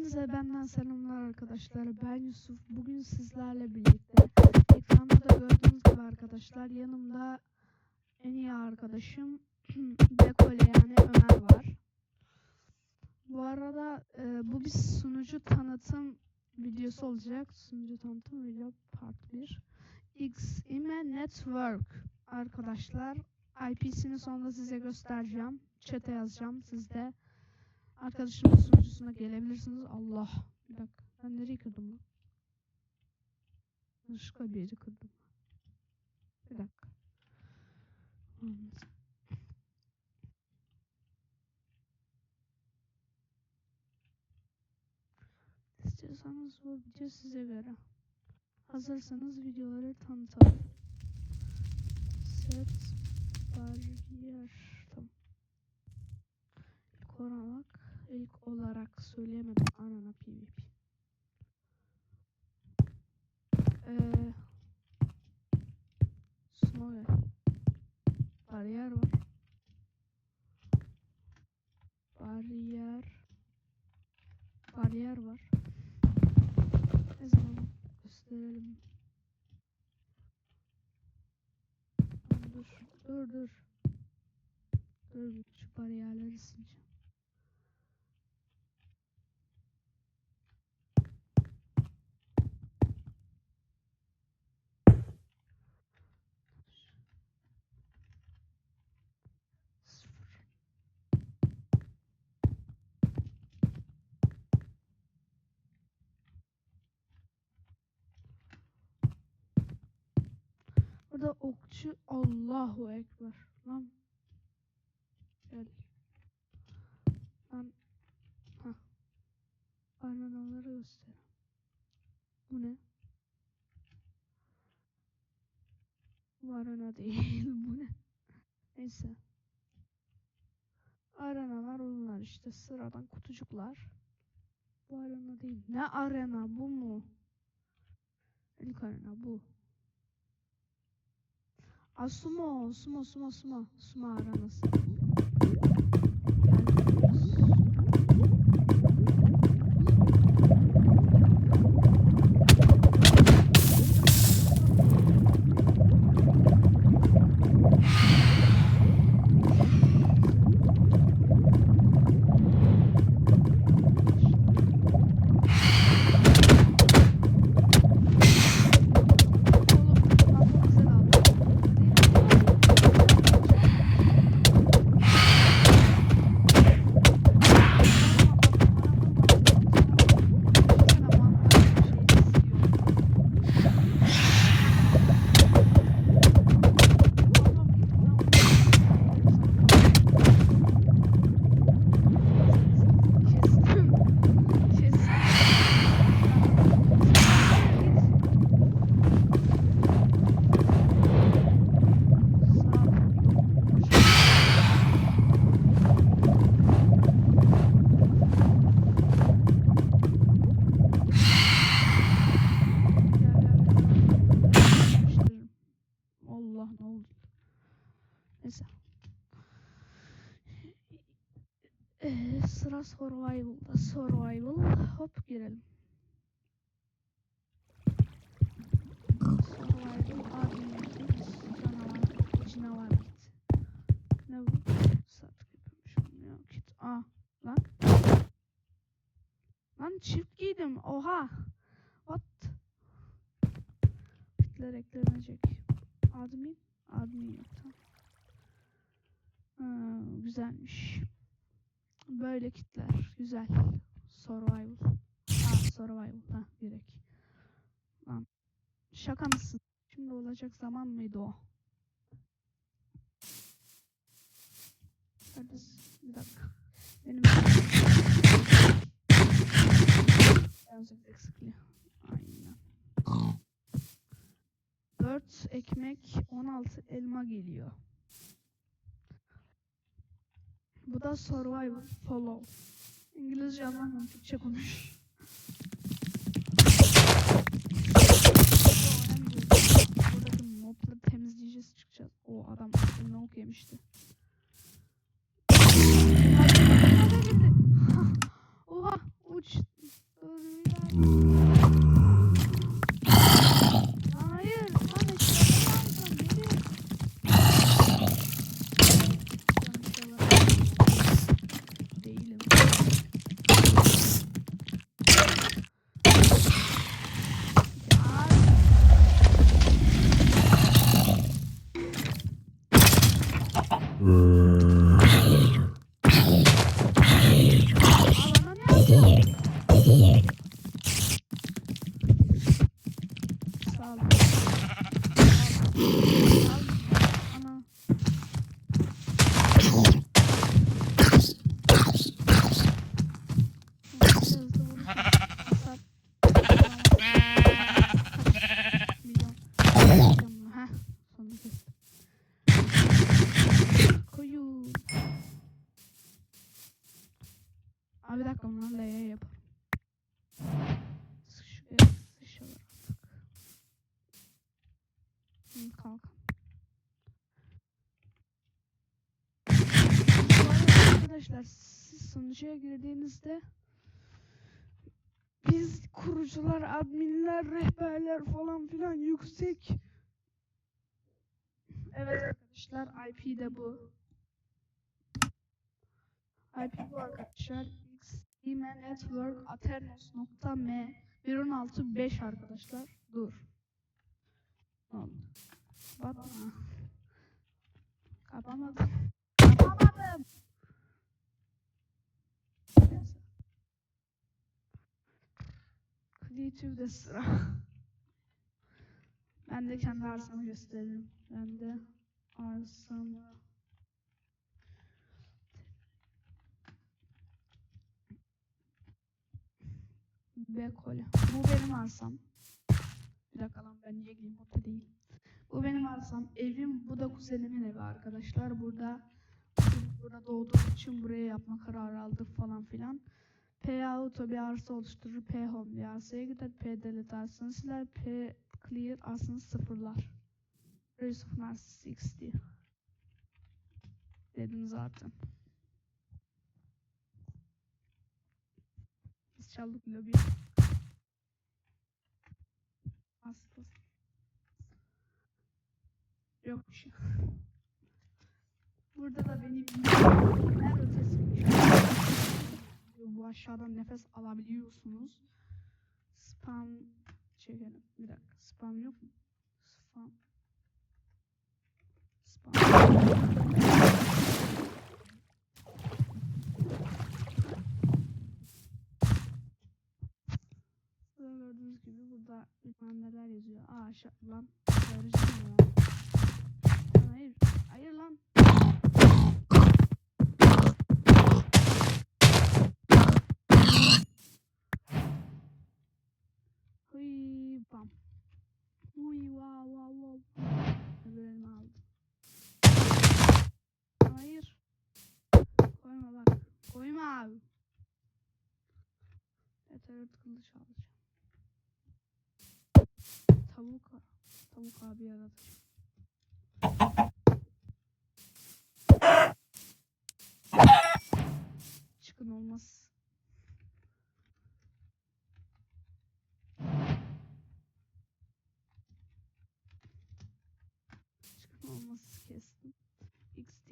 Hepinize benden selamlar arkadaşlar. Ben Yusuf. Bugün sizlerle birlikte ekranda da gördüğünüz gibi arkadaşlar yanımda en iyi arkadaşım Dekole yani Ömer var. Bu arada e, bu bir sunucu tanıtım videosu olacak. Sunucu tanıtım video part 1. XIME Network arkadaşlar. IP'sini sonunda size göstereceğim. Chat'e yazacağım. Siz de Arkadaşımın sunucusuna gelebilirsiniz. Allah. Bir dakika. Ben nereyi kırdım lan? Başka bir yeri kırdım. Bir dakika. Anladım. İstiyorsanız bu video size göre. Hazırsanız videoları tanıtalım. Set bariyer. Tamam. İlk olarak, ilk olarak söyleyemedim. Anana PvP. Eee Snow Bariyer var. Bariyer Bariyer var. Ne zaman gösterelim. Dur, dur, dur. Dur, şu bariyerleri sileceğim. Burada okçu Allahu Ekber. Lan. Gel. Lan. Ha. Aranaları göster. Bu ne? Bu arana değil. Bu ne? Neyse. Arenalar onlar işte sıradan kutucuklar. Bu arena değil. Ne arena bu mu? İlk arena bu. Aa sumo, sumo, sumo, sumo. Sumo Neyse. Ee, sıra survival'da. Survival. Hop girelim. Survival admin. Canavar. Canavar kit. Ne bu? Sattık yapıyormuş. Ya kit. Aa. Lan. Lan çift giydim. Oha. What? Kitler eklenecek. Admin. Admin yok. Ha, güzelmiş. Böyle kitler. Güzel. Survival. Ha survival. Ha direkt. Lan. Şaka mısın? Şimdi olacak zaman mıydı o? Bir dakika. Benim birazcık eksikliği. Aynen. 4 ekmek 16 elma geliyor. Bu da survival follow. İngilizce anlamıyorum Türkçe konuş. Buradaki mobları temizleyeceğiz çıkacağız. O adam ne ok yemişti. Oha uç 嗯。Arada Arkadaşlar siz sunucuya girdiğinizde biz kurucular, adminler, rehberler falan filan yüksek. Evet arkadaşlar IP de bu. IP bu arkadaşlar. Xime Network Aternos.m 116.5 arkadaşlar. Dur. Ne Batma. Kapamadım. Kapamadım. Creative'de sıra. Ben de kendi arsamı gösteririm. Ben de arsamı Bekole. Bu benim arsam. Bir dakika lan ben niye giyeyim orta değil. Bu benim arsam. Evim bu da kuzenimin evi arkadaşlar. Burada burada doğduğum için buraya yapma kararı aldık falan filan. P auto bir arsa oluşturur. P home bir arsaya gider. P delete arsını siler. P clear arsını sıfırlar. Resume arsa 60. Dedim zaten. Biz çaldık lobi. Hastası. Yok bir şey. Burada da benim her ötesi bu aşağıdan nefes alabiliyorsunuz. Spam çekelim. Bir dakika. Spam yok mu? Spam. Spam. Gördüğünüz gibi burada bilmem neler yazıyor. Aa aşağı lan. Vereceğim ya. Hayır. Hayır lan. Hıy bam. Uy wow wow wow. Öbürünü aldım. Hayır. Koyma bak. Koyma abi. Meteorit kılıç alacağım. Tavuk Tavuk abi yaratacağım. Çıkın olmaz. Çıkın olmaz kestim. XD.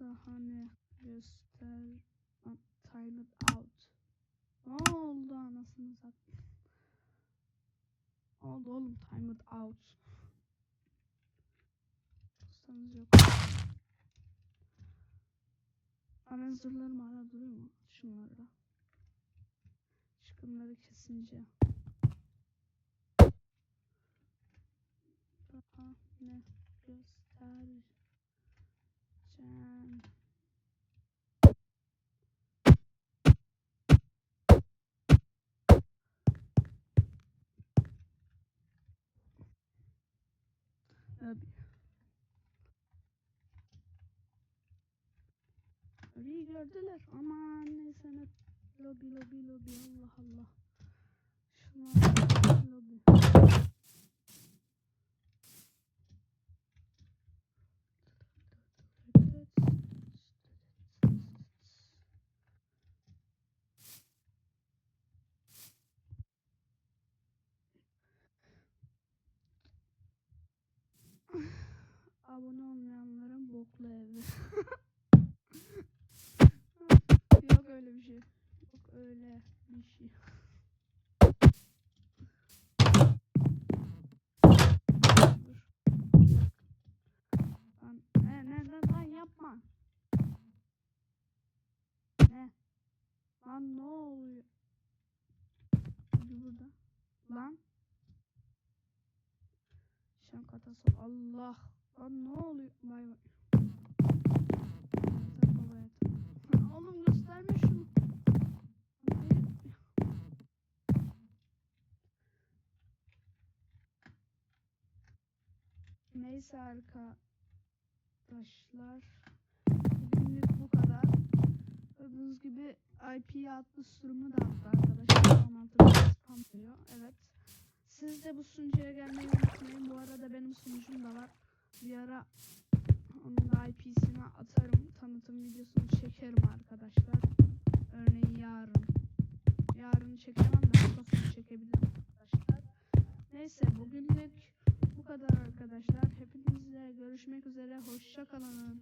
Daha ne göster. Lan, Time it out. Ne oldu anasını satayım. Oldu oğlum time it out. Ustanız yok. Ana zırhlarım hala duruyor mu? Şunları da. Çıkınları kesince. Daha ne göstereceğim. Abi. Öyle gördüler. Aman neyse ne. Lobi lobi lobi Allah Allah. Şunlar lobi. Öyle bir şey. Ne ne ne lan yapma. Ne? Lan ne oluyor? Burada. Lan. Şan katası. Allah. Lan ne oluyor? Vay vay. Oğlum Neyse arkadaşlar. Bugünlük bu kadar. Gördüğünüz gibi IP adlı sürümü de attı arkadaşlar. 16 bit spam diyor. Evet. Siz de bu sunucuya gelmeyi unutmayın. Bu arada benim sunucum da var. Bir ara onun da IP'sini atarım. Tanıtım videosunu çekerim arkadaşlar. Örneğin yarın. Yarın çekemem de hafta çekebilirim arkadaşlar. Neyse bugünlük bu kadar arkadaşlar. Hepinizle görüşmek üzere. Hoşça kalın.